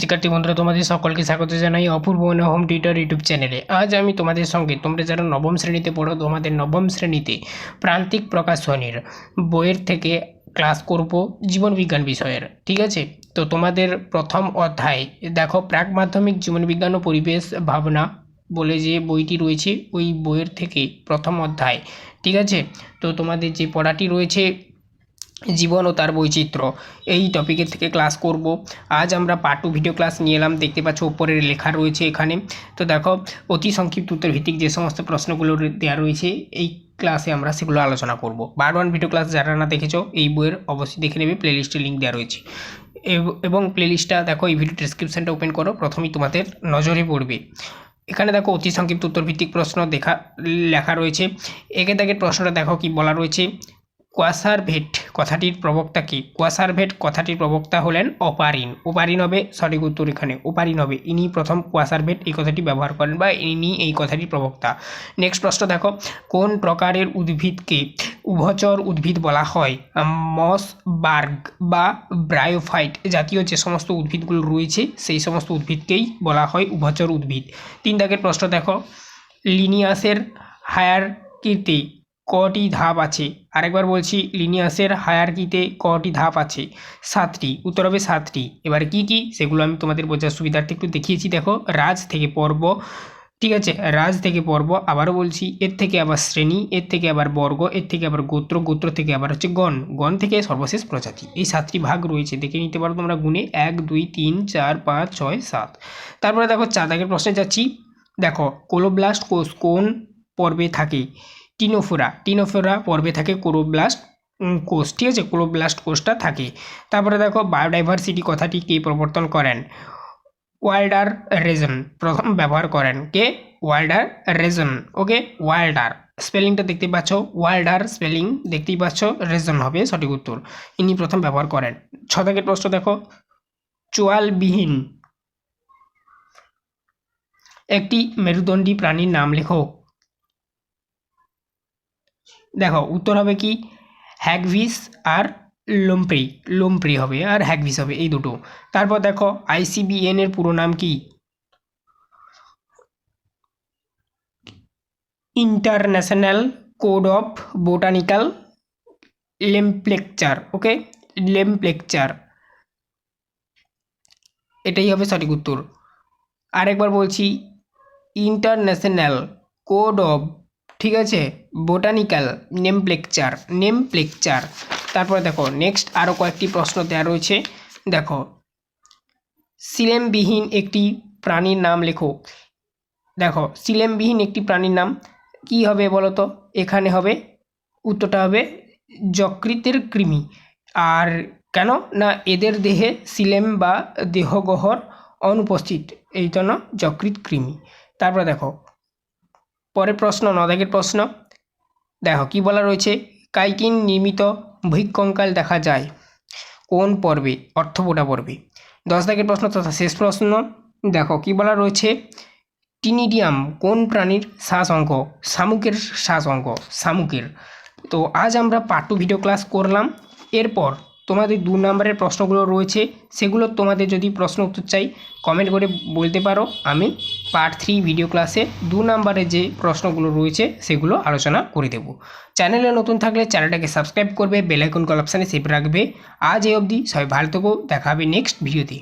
শিক্ষার্থী বন্ধুরা, তোমাদের সকলকে স্বাগত জানাই অপূর্ব হোম টিউটর ইউটিউব চ্যানেলে। আজ আমি তোমাদের সঙ্গে, তোমরা যারা নবম শ্রেণীতে পড়ো, তোমাদের নবম শ্রেণীতে প্রান্তিক প্রকাশনীর বইয়ের থেকে ক্লাস করব জীবনবিজ্ঞান বিষয়ের, ঠিক আছে? তো তোমাদের প্রথম অধ্যায়, দেখো প্রাক মাধ্যমিক জীবনবিজ্ঞান ও পরিবেশ ভাবনা বলে যে বইটি রয়েছে, ওই বইয়ের থেকে প্রথম অধ্যায়, ঠিক আছে? তো তোমাদের যে পড়াটি রয়েছে জীবন ও তার বৈচিত্র্য। এই টপিকের থেকে ক্লাস করব। আজ আমরা পার্ট টু ভিডিও ক্লাস নিয়ে এলাম। দেখতে পাচ্ছ ওপরে লেখা রয়েছে এখানে। তো দেখো, অতি সংক্ষিপ্ত উত্তর ভিত্তিক যে সমস্ত প্রশ্নগুলো দেওয়া রয়েছে, এই ক্লাসে আমরা সেগুলো আলোচনা করব। বার ওয়ান ভিডিও ক্লাস যারা না দেখেছ, এই বইয়ের অবশ্যই দেখে নেবে। প্লেলিস্টের লিঙ্ক দেওয়া রয়েছে। এব- এবং প্লেলিস্টটা দেখো, এই ভিডিও ডিসক্রিপশানটা ওপেন করো। প্রথমেই তোমাদের নজরে পড়বে। এখানে দেখো, অতি সংক্ষিপ্ত উত্তর ভিত্তিক প্রশ্ন দেখা লেখা রয়েছে। একে দাগের প্রশ্নটা দেখো কি বলা রয়েছে। কোয়াসারভেট কথাটির প্রবক্তা কি? কোয়াসারভেট কথাটির প্রবক্তা হলেন অপারিন। ওপারিন হবে সঠিক উত্তর এখানে ওপারিন হবে ইনি প্রথম কোয়াসারভেট এই কথাটি ব্যবহার করেন বা ইনি এই কথাটির প্রবক্তা। নেক্সট প্রশ্ন দেখো, কোন প্রকারের উদ্ভিদকে উভচর উদ্ভিদ বলা হয়? মস বার্গ বা ব্রায়োফাইট জাতীয় যে সমস্ত উদ্ভিদগুলো রয়েছে, সেই সমস্ত উদ্ভিদকেই বলা হয় উভচর উদ্ভিদ। তিন দাগের প্রশ্ন দেখো, লিনিয়াসের হায়ারকিতে কটি ধাপ আছে? আরেকবার বলছি, লিনিয়াসের হায়ারকিতে কটি ধাপ আছে? সাতটি, উত্তর হবে সাতটি। এবার কি কি? সেগুলো আমি তোমাদের বোঝার সুবিধার্থে একটু দেখিয়েছি। দেখো, রাজ থেকে পর্ব, ঠিক আছে? রাজ থেকে পর্ব, আবারও বলছি, এর থেকে আবার শ্রেণি, এর থেকে আবার বর্গ, এর থেকে আবার গোত্র গোত্র থেকে আবার হচ্ছে গণ। গণ থেকে সর্বশেষ প্রজাতি। এই সাতটি ভাগ রয়েছে, দেখে নিতে পারো তোমরা গুণে। এক, দুই, তিন, চার, পাঁচ, ছয়, সাত। তারপরে দেখো চার দাগের প্রশ্নে যাচ্ছি। দেখো, কোলোব্লাস্ট কোষ কোন পর্বে থাকে? টিনোফোরা। টিনোফোরা পর্বে থাকে কোরোব্লাস্ট কোষ। ঠিক আছে? কোরোব্লাস্ট কোষটা থাকে। তারপরে দেখো বায়োডাইভার্সিটি কথাটি কে প্রবর্তন করেন? ওয়াইল্ডার রেজন। প্রথম ব্যবহার করেন কে? ওয়াইল্ডার রেজন। ওকে? ওয়াইল্ডার স্পেলিংটা দেখতে পাচ্ছ? ওয়াইল্ডার স্পেলিং দেখতেই পাচ্ছ? রেজন হবে সঠিক উত্তর। ইনি প্রথম ব্যবহার করেন। ছ প্রশ্ন দেখো। চোয়ালবিহীন একটি মেরুদণ্ডী প্রাণীর নাম লেখো। দেখো, উত্তর হবে কি? হ্যাগভিস আর লোমপ্রি লোমপ্রি হবে আর হ্যাগভিস হবে, এই দুটো। তারপর দেখো আইসিবিএন এর পুরো নাম কি? International code of botanical nomenclature, okay? Nomenclature. এটাই হবে সঠিক উত্তর। আরেকবার বলছি, ইন্টারন্যাশনাল কোড অফ ঠিক আছে? Botanical nomenclature nomenclature তারপরে দেখো নেক্সট আরও কয়েকটি প্রশ্ন দেওয়া রয়েছে। দেখো, সিলেমবিহীন একটি প্রাণীর নাম লেখো। দেখো, সিলেমবিহীন একটি প্রাণীর নাম কি হবে বলো তো এখানে হবে, উত্তরটা হবে যকৃতের কৃমি। আর কেন? না, এদের দেহে সিলেম বা দেহগহর অনুপস্থিত। এই জন্য যকৃত কৃমি। তারপরে দেখো পরের প্রশ্ন, নদাগের প্রশ্ন। দেখো, কি বলা রয়েছে? কাইকিন নির্মিত ভূকঙ্কাল দেখা যায় কোন পর্বে? অর্থপোটা পর্বে। দশ দাগের প্রশ্ন তথা শেষ প্রশ্ন। দেখো, কি বলা রয়েছে? টিনিডিয়াম কোন প্রাণীর শ্বাস অঙ্গ? শামুকের শ্বাস অঙ্গ, শামুকের। তো আজ আমরা পার্ট টু ভিডিও ক্লাস করলাম। এরপর তোমাদের দু নম্বরের প্রশ্নগুলো রয়েছে, সেগুলো তোমাদের যদি প্রশ্ন উত্তর চাই কমেন্ট করে বলতে পারো। আমি পার্ট থ্রি ভিডিও ক্লাসে দু নম্বরের যে প্রশ্নগুলো রয়েছে, সেগুলো আলোচনা করে দেব। চ্যানেলে নতুন থাকলে চ্যানেলটাকে সাবস্ক্রাইব করবে বেলাইকন কল অপশানে সেভ রাখবে। আজ এই অবধি সবাই ভালো থেকো, দেখা হবে নেক্সট ভিডিওতে